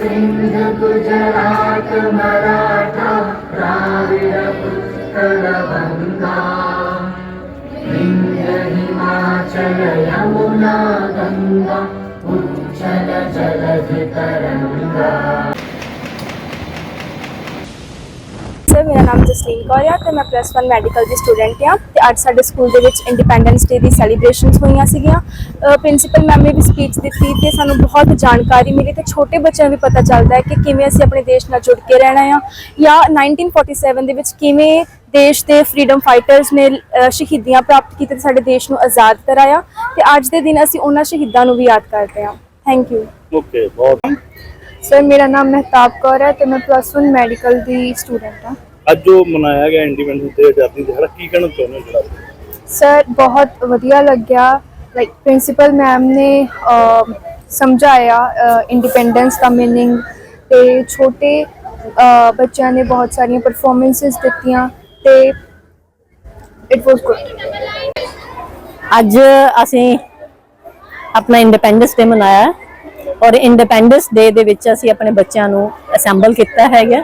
गुजलात् मरा पुष्करङ्गा इन्द्र हिमाचलयु नाङ्गा पुच्छा ਮੇਰਾ ਨਾਮ ਜਸਲੀਨ ਕੌਰ ਆ ਤੇ ਮੈਂ ਪਲੱਸ 1 ਮੈਡੀਕਲ ਦੀ ਸਟੂਡੈਂਟ ਆ ਤੇ ਅੱਜ ਸਾਡੇ ਸਕੂਲ ਦੇ ਵਿੱਚ ਇੰਡੀਪੈਂਡੈਂਸ ਡੇ ਦੀ ਸੈਲੀਬ੍ਰੇਸ਼ਨਸ ਹੋਈਆਂ ਸੀਗੀਆਂ। ਪ੍ਰਿੰਸੀਪਲ ਮੈਮ ਨੇ ਵੀ ਸਪੀਚ ਦਿੱਤੀ ਤੇ ਸਾਨੂੰ ਬਹੁਤ ਜਾਣਕਾਰੀ ਮਿਲੀ ਤੇ ਛੋਟੇ ਬੱਚਿਆਂ ਨੂੰ ਵੀ ਪਤਾ ਚੱਲਦਾ ਹੈ ਕਿ ਕਿਵੇਂ ਅਸੀਂ ਆਪਣੇ ਦੇਸ਼ ਨਾਲ ਜੁੜ ਕੇ ਰਹਿਣਾ ਆ ਜਾਂ 1947 ਦੇ ਵਿੱਚ ਕਿਵੇਂ ਦੇਸ਼ ਦੇ ਫਰੀडम ਫਾਈਟਰਸ ਨੇ ਸ਼ਹੀਦੀਆਂ ਪ੍ਰਾਪਤ ਕੀਤੀਆਂ ਤੇ ਸਾਡੇ ਦੇਸ਼ ਨੂੰ ਆਜ਼ਾਦ ਕਰਾਇਆ ਤੇ ਅੱਜ ਦੇ ਦਿਨ ਅਸੀਂ ਉਹਨਾਂ ਸ਼ਹੀਦਾਂ ਨੂੰ ਵੀ ਯਾਦ ਕਰਦੇ ਹਾਂ। ਥੈਂਕ ਯੂ ਓਕੇ ਬਹੁਤ ਸਰ ਮੇਰਾ ਨਾਮ ਮਹਿਤਾਬ ਕੌਰ ਹੈ ਤੇ ਮੈਂ ਪਲੱਸ 1 ਮੈਡੀਕਲ ਦੀ ਸਟੂਡੈਂਟ ਹਾਂ। ਅੱਜ ਜੋ ਮਨਾਇਆ ਗਿਆ ਇੰਡੀਪੈਂਡੈਂਸ ਡੇ ਆਜ਼ਾਦੀ ਦਿਹਾੜਾ ਕੀ ਕਹਿਣਾ ਚਾਹੁੰਦੇ ਹੋ ਜਿਹੜਾ? ਸਰ ਬਹੁਤ ਵਧੀਆ ਲੱਗਿਆ। ਲਾਈਕ ਪ੍ਰਿੰਸੀਪਲ ਮੈਮ ਨੇ ਸਮਝਾਇਆ ਇੰਡੀਪੈਂਡੈਂਸ ਦਾ ਮੀਨਿੰਗ ਤੇ ਛੋਟੇ ਬੱਚਿਆਂ ਨੇ ਬਹੁਤ ਸਾਰੀਆਂ ਪਰਫਾਰਮੈਂਸਸ ਦਿੱਤੀਆਂ ਤੇ ਇਟ ਵਾਸ ਗੁੱਡ ਅੱਜ ਅਸੀਂ ਆਪਣਾ ਇੰਡੀਪੈਂਡੈਂਸ ਡੇ ਮਨਾਇਆ ਹੈ। ਔਰ ਇੰਡੀਪੈਂਡੈਂਸ ਡੇ ਦੇ ਵਿੱਚ ਅਸੀਂ ਆਪਣੇ ਬੱਚਿਆਂ ਨੂੰ ਅਸੈਂਬਲ ਕੀਤਾ ਹੈਗਾ।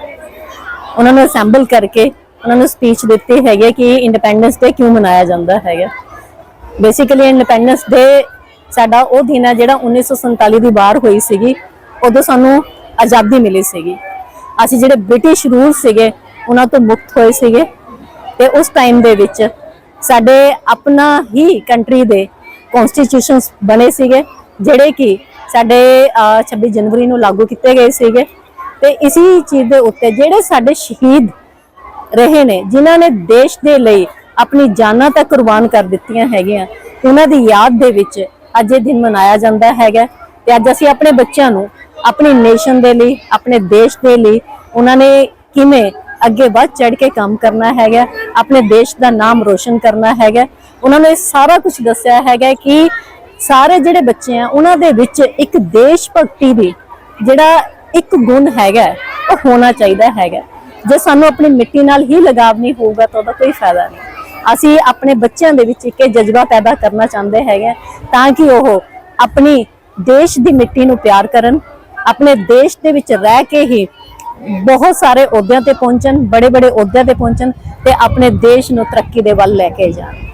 ਉਹਨਾਂ ਨੂੰ ਅਸੈਂਬਲ ਕਰਕੇ ਉਹਨਾਂ ਨੂੰ ਸਪੀਚ ਦਿੱਤੀ ਹੈਗੀ ਕਿ ਇੰਡੀਪੈਂਡੈਂਸ ਡੇ ਕਿਉਂ ਮਨਾਇਆ ਜਾਂਦਾ ਹੈਗਾ। ਬੇਸਿਕਲੀ ਇੰਡੀਪੈਂਡੈਂਸ ਡੇ ਸਾਡਾ ਉਹ ਦਿਨ ਹੈ ਜਿਹੜਾ 1947 ਦੀ ਬਾਹਰ ਹੋਈ ਸੀਗੀ। ਉਦੋਂ ਸਾਨੂੰ ਆਜ਼ਾਦੀ ਮਿਲੀ ਸੀਗੀ। ਅਸੀਂ ਜਿਹੜੇ ਬ੍ਰਿਟਿਸ਼ ਰੂਲ ਸੀਗੇ ਉਹਨਾਂ ਤੋਂ ਮੁਕਤ ਹੋਏ ਸੀਗੇ। ਤੇ ਉਸ ਟਾਈਮ ਦੇ ਵਿੱਚ ਸਾਡੇ ਆਪਣਾ ਹੀ ਕੰਟਰੀ ਦੇ ਕਨਸਟੀਟਿਊਸ਼ਨਸ ਬਣੇ ਸੀਗੇ ਜਿਹੜੇ ਕਿ ਸਾਡੇ ਅਹ, 26 ਜਨਵਰੀ ਨੂੰ ਲਾਗੂ ਕੀਤੇ ਗਏ ਸੀਗੇ। ਤੇ ਇਸੀ ਚੀਜ਼ ਦੇ ਉੱਤੇ ਜਿਹੜੇ ਸਾਡੇ ਸ਼ਹੀਦ ਰਹੇ ਨੇ, ਜਿਨ੍ਹਾਂ ਨੇ ਦੇਸ਼ ਦੇ ਲਈ ਆਪਣੀ ਜਾਨਾਂ ਤਾਂ ਕੁਰਬਾਨ ਕਰ ਦਿੱਤੀਆਂ ਹੈਗੀਆਂ, ਉਹਨਾਂ ਦੀ ਯਾਦ ਦੇ ਵਿੱਚ ਅੱਜ ਇਹ ਦਿਨ ਮਨਾਇਆ ਜਾਂਦਾ ਹੈਗਾ ਤੇ ਅੱਜ ਅਸੀਂ ਆਪਣੇ ਬੱਚਿਆਂ ਨੂੰ, ਆਪਣੀ ਨੇਸ਼ਨ ਦੇ ਲਈ, ਆਪਣੇ ਦੇਸ਼ ਦੇ ਲਈ ਉਹਨਾਂ ਨੇ ਕਿਵੇਂ ਅੱਗੇ ਵੱਧ ਚੜ ਕੇ ਕੰਮ ਕਰਨਾ ਹੈਗਾ ਆਪਣੇ ਦੇਸ਼ ਦਾ ਨਾਮ ਰੋਸ਼ਨ ਕਰਨਾ ਹੈਗਾ ਉਹਨਾਂ ਨੇ ਸਾਰਾ ਕੁਝ ਦੱਸਿਆ ਹੈਗਾ ਕਿ ਸਾਰੇ ਜਿਹੜੇ ਬੱਚੇ ਆ, ਉਹਨਾਂ ਦੇ ਵਿੱਚ ਇੱਕ ਦੇਸ਼ ਭਗਤੀ ਦੀ ਜਿਹੜਾ ਇੱਕ ਗੁਣ ਹੈਗਾ ਉਹ ਹੋਣਾ ਚਾਹੀਦਾ ਹੈਗਾ ਜੇ ਸਾਨੂੰ ਆਪਣੀ ਮਿੱਟੀ ਨਾਲ ਹੀ ਲਗਾਵ ਨਹੀਂ ਹੋਊਗਾ ਤਾਂ ਉਹਦਾ ਕੋਈ ਫਾਇਦਾ ਨਹੀਂ। ਅਸੀਂ ਆਪਣੇ ਬੱਚਿਆਂ ਦੇ ਵਿੱਚ ਇੱਕ ਇਹ ਜਜ਼ਬਾ ਪੈਦਾ ਕਰਨਾ ਚਾਹੁੰਦੇ ਹੈਗੇ ਤਾਂ ਕਿ ਉਹ ਆਪਣੀ ਦੇਸ਼ ਦੀ ਮਿੱਟੀ ਨੂੰ ਪਿਆਰ ਕਰਨ, ਆਪਣੇ ਦੇਸ਼ ਦੇ ਵਿੱਚ ਰਹਿ ਕੇ ਹੀ ਬਹੁਤ ਸਾਰੇ ਅਹੁਦਿਆਂ ਤੇ ਪਹੁੰਚਣ ਬੜੇ ਬੜੇ ਅਹੁਦਿਆਂ ਤੇ ਪਹੁੰਚਣ ਤੇ ਆਪਣੇ ਦੇਸ਼ ਨੂੰ ਤਰੱਕੀ ਦੇ ਵੱਲ ਲੈ ਕੇ ਜਾਣ।